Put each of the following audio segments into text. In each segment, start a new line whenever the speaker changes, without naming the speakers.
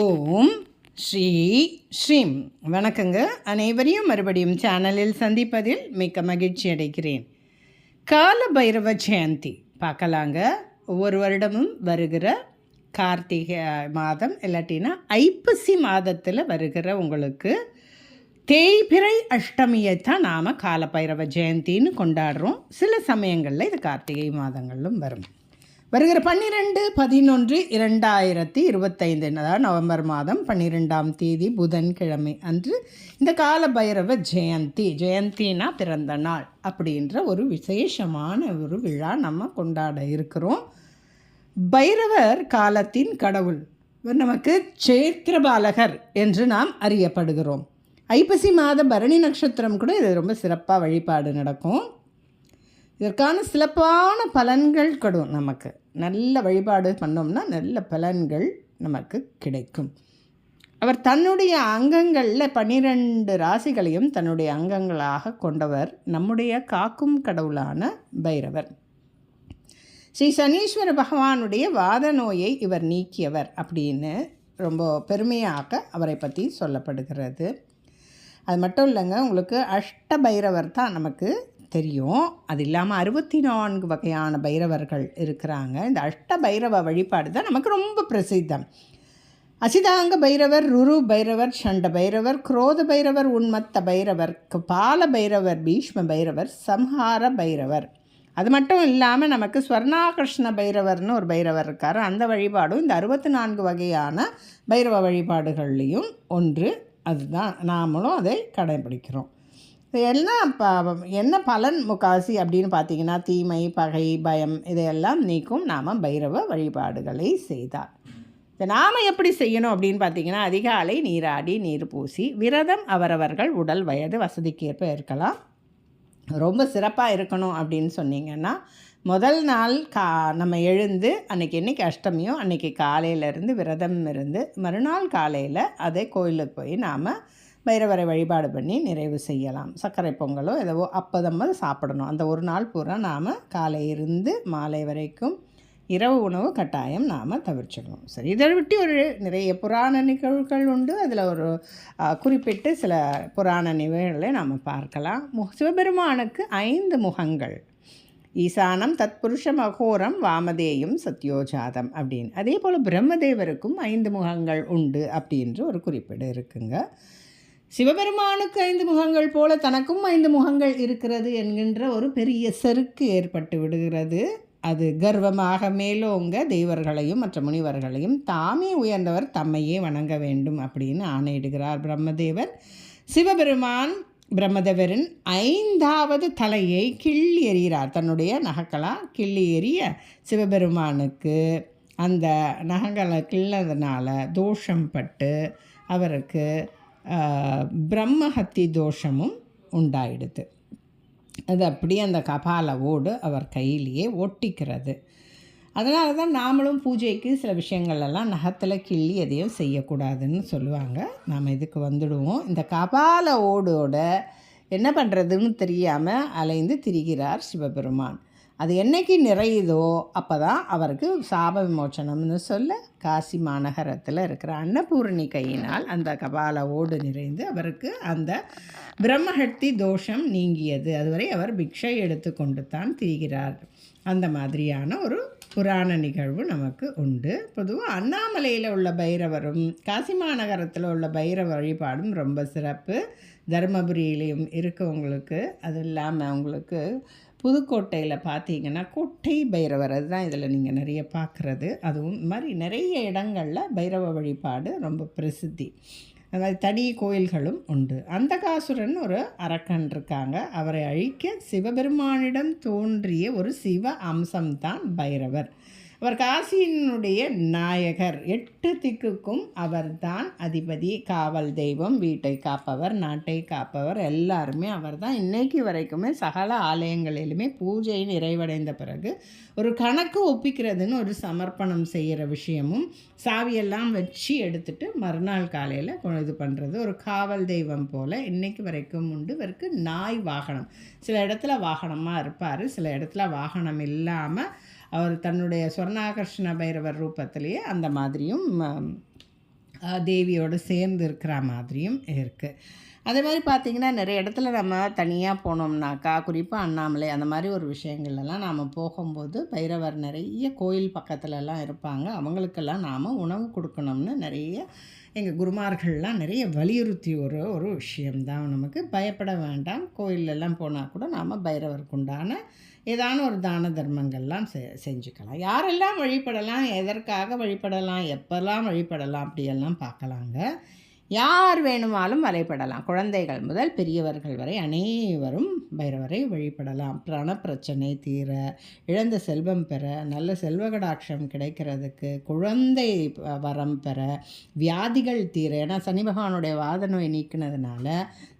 ஓம் ஸ்ரீ ஸ்ரீம். வணக்கங்க. அனைவரையும் மறுபடியும் சேனலில் சந்திப்பதில் மிக்க மகிழ்ச்சி அடைகிறேன். கால பைரவ ஜெயந்தி. பார்க்கலாங்க. ஒவ்வொரு வருடமும் வருகிற கார்த்திகை மாதம் இல்லாட்டினா ஐப்பசி மாதத்தில் வருகிற உங்களுக்கு தேய்பிறை அஷ்டமியை தான் நாம் காலபைரவ ஜெயந்தின்னு கொண்டாடுறோம். சில சமயங்களில் இது கார்த்திகை மாதங்களிலும் வரும். வருகிற பன்னிரெண்டு பதினொன்று இரண்டாயிரத்தி இருபத்தைந்து அதாவது நவம்பர் மாதம் பன்னிரெண்டாம் தேதி புதன்கிழமை அன்று இந்த கால பைரவ ஜெயந்தி. ஜெயந்தினா பிறந்த நாள் அப்படின்ற ஒரு விசேஷமான ஒரு விழா நம்ம கொண்டாட இருக்கிறோம். பைரவர் காலத்தின் கடவுள் இவர் நமக்கு சேத்திரபாலகர் என்று நாம் அறியப்படுகிறோம். ஐப்பசி மாத பரணி நட்சத்திரம் கூட இது ரொம்ப சிறப்பாக வழிபாடு நடக்கும். இதற்கான சிறப்பான பலன்கள் கடும் நமக்கு. நல்ல வழிபாடு பண்ணோம்னா நல்ல பலன்கள் நமக்கு கிடைக்கும். அவர் தன்னுடைய அங்கங்களில் பன்னிரெண்டு ராசிகளையும் தன்னுடைய அங்கங்களாக கொண்டவர் நம்முடைய காக்கும் கடவுளான பைரவர். ஸ்ரீ சனீஸ்வர பகவானுடைய வாத நோயை இவர் நீக்கியவர் அப்படின்னு ரொம்ப பெருமையாக அவரை பற்றி சொல்லப்படுகிறது. அது மட்டும் இல்லைங்க உங்களுக்கு அஷ்ட பைரவர் தான் நமக்கு தெரியும். அது இல்லாமல் அறுபத்தி நான்கு வகையான பைரவர்கள் இருக்கிறாங்க. இந்த அஷ்ட பைரவ வழிபாடு தான் நமக்கு ரொம்ப பிரசித்தம். அசிதாங்க பைரவர் ருரு பைரவர் சண்ட பைரவர் குரோத பைரவர் உன்மத்த பைரவர் பால பைரவர் பீஷ்ம பைரவர் சம்ஹார பைரவர். அது மட்டும் இல்லாமல் நமக்கு ஸ்வர்ணாகிருஷ்ண பைரவர்னு ஒரு பைரவர் இருக்கார். அந்த வழிபாடும் இந்த அறுபத்தி நான்கு வகையான பைரவ வழிபாடுகள்லேயும் ஒன்று. அதுதான் நாமளும் அதை கடைபிடிக்கிறோம். என்ன ப என்ன பலன் முக்காசி அப்படின்னு பார்த்தீங்கன்னா தீமை பகை பயம் இதையெல்லாம் நீக்கும் நாம் பைரவ வழிபாடுகளை செய்தார் இதை நாம் எப்படி செய்யணும் அப்படின்னு பார்த்தீங்கன்னா அதிகாலை நீராடி நீர் பூசி விரதம் அவரவர்கள் உடல் வயது வசதிக்கேற்ப இருக்கலாம். ரொம்ப சிறப்பாக இருக்கணும் அப்படின்னு சொன்னீங்கன்னா முதல் நாள் கா நம்ம எழுந்து அன்றைக்கி என்றைக்கு அஷ்டமியோ அன்றைக்கி காலையிலேருந்து விரதம் இருந்து மறுநாள் காலையில் அதே கோயிலுக்கு போய் நாம் பைரவரை வழிபாடு பண்ணி நிறைவு செய்யலாம். சர்க்கரை பொங்கலோ எதவோ அப்போ சாப்பிடணும். அந்த ஒரு நாள் பூரா நாம் காலை இருந்து மாலை வரைக்கும் இரவு உணவு கட்டாயம் நாம் தவிர்ச்சிடணும் சரி இதை விட்டு ஒரு நிறைய புராண நிகழ்வுகள் உண்டு. அதில் ஒரு குறிப்பிட்டு சில புராண நிகழ்வுகளை நாம் பார்க்கலாம். மு சிவபெருமானுக்கு ஐந்து முகங்கள். ஈசானம் தத்புருஷம் அகோரம் வாமதேயம் சத்யோஜாதம் அப்படின்னு. அதே போல் பிரம்மதேவருக்கும் ஐந்து முகங்கள் உண்டு அப்படின்ற ஒரு குறிப்பிடு இருக்குங்க. சிவபெருமானுக்கு ஐந்து முகங்கள் போல தனக்கும் ஐந்து முகங்கள் இருக்கிறது என்கின்ற ஒரு பெரிய செருக்கு ஏற்பட்டு விடுகிறது. அது கர்வமாக மேலோங்க தெய்வர்களையும் மற்ற முனிவர்களையும் தாமே உயர்ந்தவர் தம்மையே வணங்க வேண்டும் அப்படின்னு ஆணையிடுகிறார் பிரம்மதேவர் சிவபெருமான் பிரம்மதேவரின் ஐந்தாவது தலையை கிள்ளி எறிகிறார். தன்னுடைய நகக்களாக கிள்ளி எறிய சிவபெருமானுக்கு அந்த நகங்களை கிள்ளதுனால தோஷம் பட்டு அவருக்கு பிரம்மஹத்தி தோஷமும் உண்டாயிடுது. அது அப்படியே அந்த கபால ஓடு அவர் கையிலேயே ஒட்டிக்கிறது. அதனால தான் நாமளும் பூஜைக்கு சில விஷயங்கள்லாம் நகத்தில் கிள்ளி எதையும் செய்யக்கூடாதுன்னு சொல்லுவாங்க. நாம் இதுக்கு வந்துடுவோம். இந்த கபால ஓடோட என்ன பண்ணுறதுன்னு தெரியாமல் அலைந்து திரிகிறார் சிவபெருமான். அது என்னைக்கு நிறையுதோ அப்போ தான் அவருக்கு சாப விமோச்சனம்னு சொல்ல காசி மாநகரத்தில் இருக்கிற அன்னபூரணி கையினால் அந்த கபால ஓடு நிறைந்து அவருக்கு அந்த பிரம்மஹத்தி தோஷம் நீங்கியது. அதுவரை அவர் பிக்ஷை எடுத்து கொண்டு தான் திரிகிறார். அந்த மாதிரியான ஒரு புராண நிகழ்வு நமக்கு உண்டு. பொதுவாக அண்ணாமலையில் உள்ள பைரவரும் காசி மாநகரத்தில் உள்ள பைரவ வழிபாடும் ரொம்ப சிறப்பு. தருமபுரியிலையும் இருக்கவங்களுக்கு அது இல்லாமல் உங்களுக்கு புதுக்கோட்டையில் பார்த்தீங்கன்னா கோட்டை பைரவர் அதுதான் இதில் நீங்கள் நிறைய பார்க்குறது அதுவும் இந்த மாதிரி நிறைய இடங்களில் பைரவ வழிபாடு ரொம்ப பிரசித்தி. அது மாதிரி தனி கோயில்களும் உண்டு. அந்தகாசுரன் ஒரு அரக்கன் இருக்காங்க. அவரை அழிக்க சிவபெருமானிடம் தோன்றிய ஒரு சிவ அம்சம்தான் பைரவர். அவர் காசியினுடைய நாயகர். எட்டு திக்குக்கும் அவர்தான் அதிபதி. காவல் தெய்வம் வீட்டை காப்பவர் நாட்டை காப்பவர் எல்லாருமே அவர் தான் இன்னைக்கு வரைக்குமே சகல ஆலயங்களிலுமே பூஜை நிறைவடைந்த பிறகு ஒரு கணக்கு ஒப்பிக்கிறதுன்னு ஒரு சமர்ப்பணம் செய்கிற விஷயமும் சாவியெல்லாம் வச்சு எடுத்துட்டு மறுநாள் காலையில் இது பண்ணுறது ஒரு காவல் தெய்வம் போல் இன்னைக்கு வரைக்கும் உண்டு. இவருக்கு நாய் வாகனம். சில இடத்துல வாகனமாக இருப்பார். சில இடத்துல வாகனம் இல்லாமல் அவர் தன்னுடைய சொர்ணாகர்ஷ்ண பைரவர் ரூபத்திலேயே அந்த மாதிரியும் தேவியோடு சேர்ந்து இருக்கிற மாதிரியும் இருக்குது அதே மாதிரி பார்த்திங்கன்னா நிறைய இடத்துல நம்ம தனியாக போனோம்னாக்கா குறிப்பாக அண்ணாமலை அந்த மாதிரி ஒரு விஷயங்கள்லாம் நாம் போகும்போது பைரவர் நிறைய கோயில் பக்கத்துலலாம் இருப்பாங்க. அவங்களுக்கெல்லாம் நாம் உணவு கொடுக்கணும்னு நிறைய எங்கள் குருமார்கள்லாம் நிறைய வலியுறுத்தி ஒரு ஒரு விஷயம்தான். நமக்கு பயப்பட வேண்டாம். கோயிலெல்லாம் போனால் கூட நாம் பைரவருக்கு உண்டான ஏதான ஒரு தான தர்மங்கள்லாம் செ செஞ்சுக்கலாம். யாரெல்லாம் வழிபடலாம் எதற்காக வழிபடலாம் எப்போல்லாம் வழிபடலாம் அப்படியெல்லாம் பார்க்கலாங்க. யார் வேணுமாலும் வழிபடலாம் குழந்தைகள் முதல் பெரியவர்கள் வரை அனைவரும் பைரவரை வழிபடலாம். பிரண பிரச்சனை தீர இழந்த செல்வம் பெற நல்ல செல்வகடாட்சம் கிடைக்கிறதுக்கு குழந்தை வரம் பெற வியாதிகள் தீர. ஏன்னா சனி பகவானுடைய வாத நோய் நீக்கினதுனால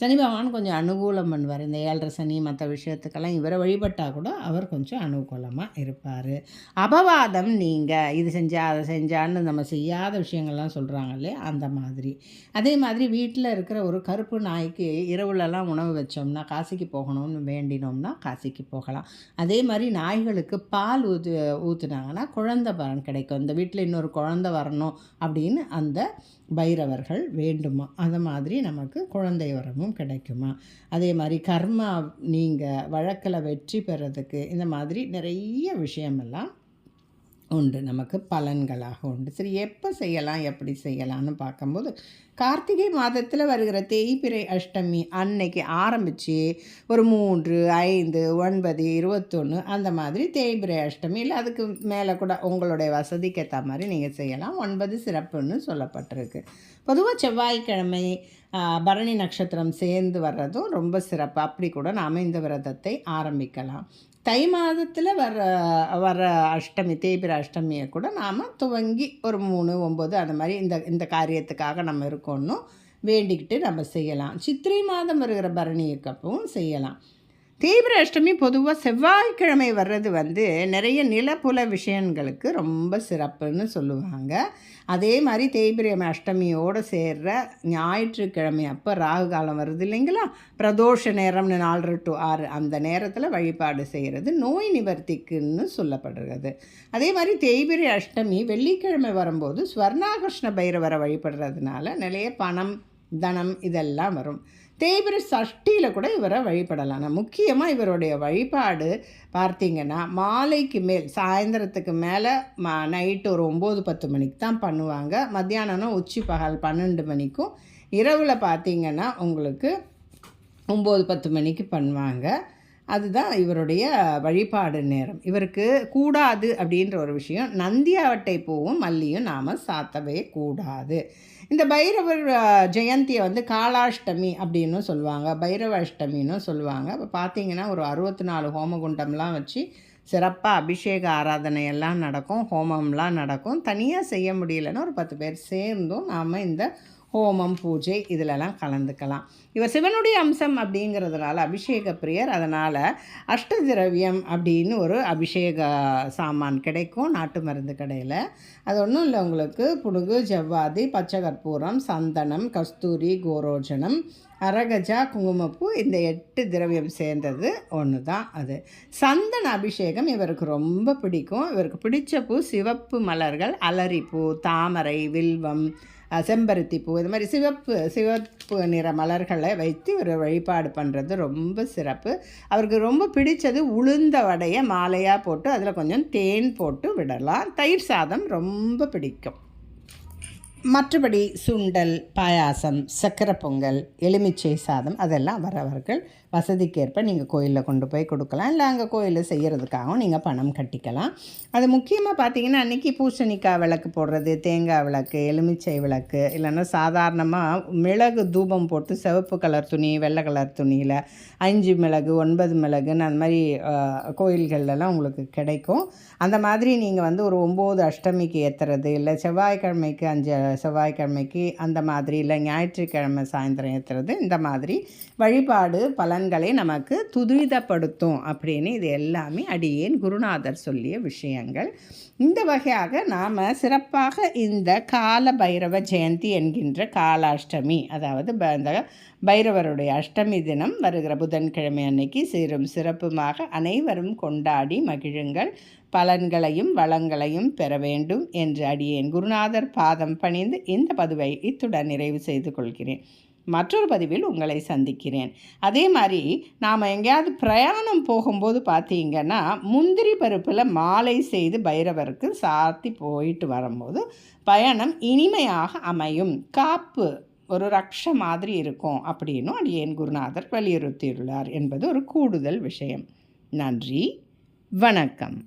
சனி பகவான் கொஞ்சம் அனுகூலம் பண்ணுவார். இந்த ஏழரை சனி மற்ற விஷயத்துக்கெல்லாம் இவரை வழிபட்டால் கூட அவர் கொஞ்சம் அனுகூலமாக இருப்பார். அபவாதம் நீங்கள் இது செஞ்சால் அதை செஞ்சான்னு நம்ம செய்யாத விஷயங்கள்லாம் சொல்கிறாங்க இல்லையா? அந்த மாதிரி. அதே மாதிரி வீட்டில் இருக்கிற ஒரு கருப்பு நாய்க்கு இரவுலலாம் உணவு வச்சோம்னா காசிக்கு போகணும்னு வேண்டினோம்னா காசிக்கு போகலாம். அதே மாதிரி நாய்களுக்கு பால் ஊத்து ஊற்றுனாங்கன்னா குழந்தை பலன் கிடைக்கும். இந்த வீட்டில் இன்னொரு குழந்த வரணும் அப்படின்னு அந்த பைரவர்கள் வேண்டுமா? அந்த மாதிரி நமக்கு குழந்தை வரமும் கிடைக்குமா? அதே மாதிரி கர்மா நீங்கள் வழக்கில் வெற்றி பெறதுக்கு இந்த மாதிரி நிறைய விஷயமெல்லாம் உண்டு. நமக்கு பலன்களாக உண்டு. சரி எப்போ செய்யலாம் எப்படி செய்யலாம்னு பார்க்கும்போது கார்த்திகை மாதத்தில் வருகிற தேய்பிறை அஷ்டமி அன்னைக்கு ஆரம்பித்து ஒரு மூன்று ஐந்து ஒன்பது இருபத்தொன்று அந்த மாதிரி தேய்பிறை அஷ்டமி. இல்லை அதுக்கு மேலே கூட உங்களுடைய வசதிக்கு ஏற்ற மாதிரி நீங்கள் செய்யலாம். ஒன்பது சிறப்புன்னு சொல்லப்பட்டிருக்கு. பொதுவாக செவ்வாய்க்கிழமை பரணி நட்சத்திரம் சேர்ந்து வர்றதும் ரொம்ப சிறப்பு. அப்படி கூட நாம் இந்த விரதத்தை ஆரம்பிக்கலாம். தை மாதத்தில் வர வர அஷ்டமி தேய்பிர அஷ்டமியை கூட நாம் துவங்கி ஒரு மூணு ஒம்பது அந்த மாதிரி இந்த இந்த காரியத்துக்காக நம்ம இருக்கணும் வேண்டிக்கிட்டு நம்ம செய்யலாம். சித்திரை மாதம் வருகிற பரணியக்கப்பவும் செய்யலாம். தேய்பிர அஷ்டமி பொதுவாக செவ்வாய்க்கிழமை வர்றது வந்து நிறைய நிலப்புல விஷயங்களுக்கு ரொம்ப சிறப்புன்னு சொல்லுவாங்க. அதே மாதிரி தேய்பிரை அஷ்டமியோடு சேர்ற ஞாயிற்றுக்கிழமை அப்போ ராகு காலம் வருது இல்லைங்களா? பிரதோஷ நேரம்னு நாலு டு ஆறு அந்த நேரத்தில் வழிபாடு செய்கிறது நோய் நிவர்த்திக்குன்னு சொல்லப்படுகிறது அதே மாதிரி தேய்பிரை அஷ்டமி வெள்ளிக்கிழமை வரும்போது ஸ்வர்ணாகிருஷ்ண பைரவரை வழிபடுறதுனால நிறைய பணம் தனம் இதெல்லாம் வரும். தேய்பிர சஷ்டியில் கூட இவரை வழிபடலாம். நான் முக்கியமாக இவருடைய வழிபாடு பார்த்தீங்கன்னா மாலைக்கு மேல் சாயந்தரத்துக்கு மேலே ம நைட்டு ஒரு ஒம்பது பத்து மணிக்கு தான் பண்ணுவாங்க. மத்தியானம்னா உச்சி பகல் பன்னெண்டு மணிக்கும். இரவில் பார்த்தீங்கன்னா உங்களுக்கு ஒம்பது பத்து மணிக்கு பண்ணுவாங்க. அதுதான் இவருடைய வழிபாடு நேரம். இவருக்கு கூடாது அப்படின்ற ஒரு விஷயம். நந்தியாவட்டை பூவும் மல்லியும் நாம் சாத்தவே கூடாது. இந்த பைரவர் ஜெயந்தியை வந்து காலாஷ்டமி அப்படின்னு சொல்லுவாங்க. பைரவ அஷ்டமின்னு சொல்லுவாங்க. இப்போ பார்த்தீங்கன்னா ஒரு அறுபத்தி நாலு ஹோமகுண்டம்லாம் வச்சு சிறப்பாக அபிஷேக ஆராதனை எல்லாம் நடக்கும். ஹோமம்லாம் நடக்கும். தனியாக செய்ய முடியலன்னா ஒரு பத்து பேர் சேர்ந்தும் நாம் இந்த ஹோமம் பூஜை இதிலெல்லாம் கலந்துக்கலாம். இவர் சிவனுடைய அம்சம் அப்படிங்கிறதுனால அபிஷேக பிரியர். அதனால் அஷ்டதிரவியம் அப்படின்னு ஒரு அபிஷேக சாமான் கிடைக்கும் நாட்டு மருந்து கடையில். அது ஒன்றும் இல்லை உங்களுக்கு. புடுகு ஜவ்வாதி பச்சை கற்பூரம் சந்தனம் கஸ்தூரி கோரோஜனம் அரகஜா குங்குமப்பூ இந்த எட்டு திரவியம் சேர்ந்தது ஒன்று தான் அது. சந்தன அபிஷேகம் இவருக்கு ரொம்ப பிடிக்கும். இவருக்கு பிடிச்ச பூ சிவப்பு மலர்கள் அலரிப்பூ தாமரை வில்வம் செம்பருத்தி பூ இது மாதிரி சிவப்பு சிவப்பு நிற மலர்களை வைத்து ஒரு வழிபாடு பண்ணுறது ரொம்ப சிறப்பு. அவருக்கு ரொம்ப பிடிச்சது உளுந்த வடையை மாலையாக போட்டு அதில் கொஞ்சம் தேன் போட்டு விடலாம். தயிர் சாதம் ரொம்ப பிடிக்கும். மற்றபடி சுண்டல் பாயாசம் சக்கரை பொங்கல் எலுமிச்சை சாதம் அதெல்லாம் வரவர்கள் வசதிக்கேற்ப நீங்கள் கோயிலில் கொண்டு போய் கொடுக்கலாம். இல்லை அங்கே கோயிலில் செய்கிறதுக்காகவும் நீங்கள் பணம் கட்டிக்கலாம். அது முக்கியமாக பார்த்தீங்கன்னா அன்றைக்கி பூசணிக்காய் விளக்கு போடுறது தேங்காய் விளக்கு எலுமிச்சை விளக்கு இல்லைன்னா சாதாரணமாக மிளகு தூபம் போட்டு சிவப்பு கலர் துணி வெள்ளை கலர் துணியில் அஞ்சு மிளகு ஒன்பது மிளகுன்னு அந்த மாதிரி கோயில்கள்லாம் உங்களுக்கு கிடைக்கும். அந்த மாதிரி நீங்கள் வந்து ஒரு ஒம்பது அஷ்டமிக்கு ஏற்றுறது இல்லை செவ்வாய்க்கிழமைக்கு அஞ்சு செவ்வாய்க்கிழமைக்கு அந்த மாதிரி இல்லை ஞாயிற்றுக்கிழமை சாயந்தரம் ஏற்றுறது இந்த மாதிரி வழிபாடு பலன்களை நமக்கு துரிதப்படுத்தும் அப்படின்னு இது எல்லாமே அடியேன் குருநாதர் சொல்லிய விஷயங்கள். இந்த வகையாக நாம் சிறப்பாக இந்த கால பைரவ ஜெயந்தி என்கின்ற காலாஷ்டமி அதாவது ப- இந்த பைரவருடைய அஷ்டமி தினம் வருகிற புதன்கிழமை அன்னைக்கு சீரும் சிறப்புமாக அனைவரும் கொண்டாடி மகிழுங்கள். பலன்களையும் வளங்களையும் பெற வேண்டும் என்று அடியேன். குருநாதர் பாதம் பணிந்து இந்த பதிவை இத்துடன் நிறைவு செய்து கொள்கிறேன். மற்றொரு பதிவில் உங்களை சந்திக்கிறேன். அதே மாதிரி நாம் எங்கேயாவது பிரயாணம் போகும்போது பார்த்தீங்கன்னா முந்திரி பருப்பில் மாலை செய்து பைரவருக்கு சாத்தி போயிட்டு வரும்போது பயணம் இனிமையாக அமையும். காப்பு ஒரு ரக்ஷ மாதிரி இருக்கும் அப்படின்னும் அடியேன் குருநாதர் வலியுறுத்தியுள்ளார் என்பது ஒரு கூடுதல் விஷயம். நன்றி. வணக்கம்.